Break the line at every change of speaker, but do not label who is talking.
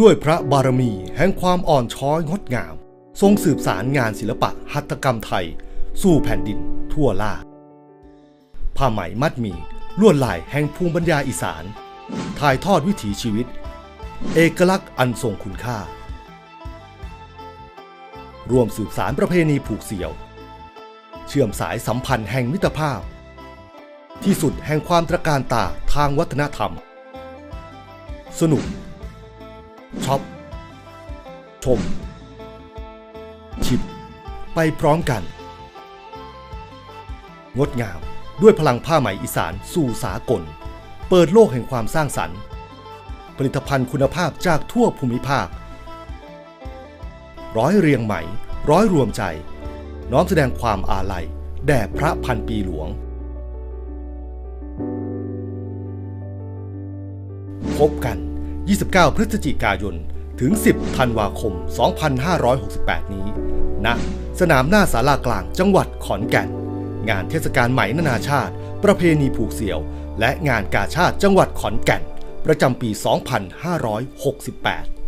ด้วยพระบารมีแห่งความอ่อนช้อยงดงาม ทรงสืบสารงานศิลปะหัตถกรรมไทย สู่แผ่นดินทั่วลาผ้าไหมมัดหมีลวดลายแห่งภูมิปัญญาอีสาน ถ่ายทอดวิถีชีวิต เอกลักษณ์อันทรงคุณค่า รวมสืบสารประเพณีผูกเสี่ยว เชื่อมสายสัมพันธ์แห่งมิตรภาพ ที่สุดแห่งความตระการตาทางวัฒนธรรม สนุก ช็อป ชม ชิปไปพร้อมกัน งดงามด้วยพลังผ้าไหมอีสานสู่สากล เปิดโลกแห่งความสร้างสรรค์ ผลิตภัณฑ์คุณภาพจากทั่วภูมิภาค ร้อยเรียงไหม ร้อยรวมใจ น้อมแสดงความอาลัย แด่พระพันปีหลวง พบกัน 29 พฤศจิกายน ถึง 10 ธันวาคม 2568 นี้ ณ สนามหน้าศาลากลางจังหวัดขอนแก่น งานเทศกาลไหมนานาชาติ ประเพณีผูกเสี่ยว และงานกาชาติจังหวัดขอนแก่น ประจำปี 2568